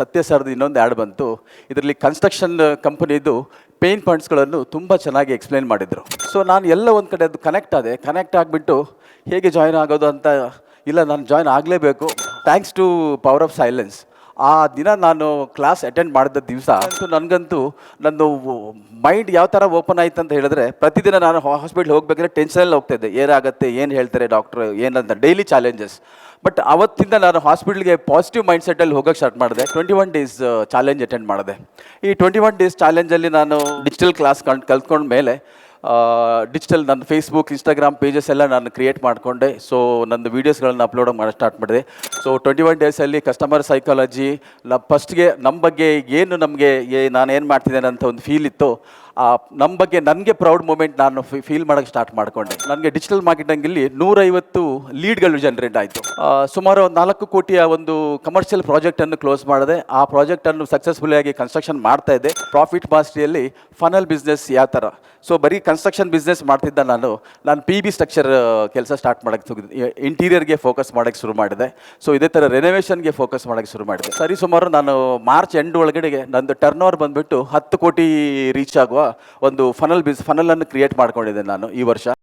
ಸತ್ಯ ಸರ್ದು ಇನ್ನೊಂದು ಆ್ಯಡ್ ಬಂತು. ಇದರಲ್ಲಿ ಕನ್ಸ್ಟ್ರಕ್ಷನ್ ಕಂಪನಿದು ಪೇನ್ ಪಾಯಿಂಟ್ಸ್ಗಳನ್ನು ತುಂಬ ಚೆನ್ನಾಗಿ ಎಕ್ಸ್ಪ್ಲೈನ್ ಮಾಡಿದರು. ಸೊ ನಾನು ಎಲ್ಲ ಒಂದು ಕಡೆ ಅದು ಕನೆಕ್ಟ್ ಆದೆ. ಕನೆಕ್ಟ್ ಆಗಿಬಿಟ್ಟು ಹೇಗೆ ಜಾಯ್ನ್ ಆಗೋದು ಅಂತ ಇಲ್ಲ, ನಾನು ಜಾಯ್ನ್ ಆಗಲೇಬೇಕು. Thanks to power of silence ಆ ದಿನ ನಾನು ಕ್ಲಾಸ್ ಅಟೆಂಡ್ ಮಾಡಿದ ದಿವಸ ಅಂತೂ ನನಗಂತೂ ನನ್ನ ಮೈಂಡ್ ಯಾವ ಥರ ಓಪನ್ ಆಯ್ತು ಅಂತ ಹೇಳಿದ್ರೆ ಪ್ರತಿದಿನ ನಾನು ಹಾಸ್ಪಿಟ್ಲ್ ಹೋಗ್ಬೇಕಾದ್ರೆ ಟೆನ್ಷನಲ್ಲಿ ಹೋಗ್ತಾ ಇದ್ದೆ. ಏನಾಗುತ್ತೆ, ಏನು ಹೇಳ್ತಾರೆ ಡಾಕ್ಟ್ರು ಏನಂತ ಡೈಲಿ ಚಾಲೆಂಜಸ್ ಬಟ್ ಅವತ್ತಿಂದ ನಾನು ಹಾಸ್ಪಿಟ್ಲ್ಗೆ ಪಾಸಿಟಿವ್ ಮೈಂಡ್ ಸೆಟ್ಟಲ್ಲಿ ಹೋಗೋಕ್ಕೆ ಸ್ಟಾರ್ಟ್ ಮಾಡಿದೆ. Twenty one days challenge attend ಮಾಡಿದೆ. ಈ ಟ್ವೆಂಟಿ ಒನ್ ಡೇಸ್ ಚಾಲೆಂಜಲ್ಲಿ ನಾನು ಡಿಜಿಟಲ್ ಕ್ಲಾಸ್ ಕಂಡು ಕಲ್ತ್ಕೊಂಡ ಮೇಲೆ ಡಿಜಿಟಲ್ ನನ್ನ ಫೇಸ್ಬುಕ್ ಇನ್ಸ್ಟಾಗ್ರಾಮ್ ಪೇಜಸ್ ಎಲ್ಲ ನಾನು ಕ್ರಿಯೇಟ್ ಮಾಡಿಕೊಂಡೆ. ಸೊ ನನ್ನ ವೀಡಿಯೋಸ್ಗಳನ್ನ ಅಪ್ಲೋಡ್ ಮಾಡಿ ಸ್ಟಾರ್ಟ್ ಮಾಡಿದೆ. ಸೊ ಟ್ವೆಂಟಿ ಒನ್ ಡೇಸಲ್ಲಿ ಕಸ್ಟಮರ್ ಸೈಕಾಲಜಿ ನ ಫಸ್ಟ್ಗೆ ನಮ್ಮ ಬಗ್ಗೆ ಏನು ನಮಗೆ ನಾನು ಏನು ಮಾಡ್ತಿದ್ದೇನೆ ಅಂತ ಒಂದು ಫೀಲ್ ಇತ್ತು. ನಮ್ಮ ಬಗ್ಗೆ ನನಗೆ ಪ್ರೌಡ್ ಮೂಮೆಂಟ್ ನಾನು ಫೀಲ್ ಮಾಡೋಕ್ಕೆ ಸ್ಟಾರ್ಟ್ ಮಾಡಿಕೊಂಡೆ. ನನಗೆ ಡಿಜಿಟಲ್ ಮಾರ್ಕೆಟಿಂಗಲ್ಲಿ ನೂರೈವತ್ತು ಲೀಡ್ಗಳು ಜನರೇಟ್ ಆಯಿತು. ಸುಮಾರು ಒಂದು ನಾಲ್ಕು ಕೋಟಿಯ ಒಂದು ಕಮರ್ಷಿಯಲ್ ಪ್ರಾಜೆಕ್ಟನ್ನು ಕ್ಲೋಸ್ ಮಾಡಿದೆ. ಆ ಪ್ರಾಜೆಕ್ಟನ್ನು ಆಗಿ ಕನ್ಸ್ಟ್ರಕ್ಷನ್ ಮಾಡ್ತಾ ಇದ್ದೆ. ಪ್ರಾಫಿಟ್ ಮಾಸ್ಟ್ರಿಯಲ್ಲಿ ಫನಲ್ ಬಿಸ್ನೆಸ್ ಯಾವ ಥರ ಸೊ ಬರೀ ಕನ್ಸ್ಟ್ರಕ್ಷನ್ ಬಿಸ್ನೆಸ್ ಮಾಡ್ತಿದ್ದ ನಾನು. ನಾನು ಪಿ ಬಿ ಸ್ಟ್ರಕ್ಚರ್ ಕೆಲಸ ಸ್ಟಾರ್ಟ್ ಮಾಡೋಕ್ಕೆ ಇಂಟೀರಿಯರ್ಗೆ ಫೋಕಸ್ ಮಾಡೋಕ್ಕೆ ಶುರು ಮಾಡಿದೆ. ಸೊ ಇದೇ ಥರ ರೆನೋವೇಷನ್ಗೆ ಫೋಕಸ್ ಮಾಡೋಕ್ಕೆ ಶುರು ಮಾಡಿದೆ. ಸರಿ, ಸುಮಾರು ನಾನು ಮಾರ್ಚ್ ಎಂಡ್ ಒಳಗಡೆಗೆ ನಂದು ಟರ್ನ್ ಓವರ್ ಬಂದುಬಿಟ್ಟು ಹತ್ತು ಕೋಟಿ ರೀಚ್ ಆಗುವ ಒಂದು ಫನಲ್ ಬಿಸ್ ಫನಲನ್ನು ಕ್ರಿಯೇಟ್ ಮಾಡ್ಕೊಂಡಿದ್ದೆ ನಾನು ಈ ವರ್ಷ.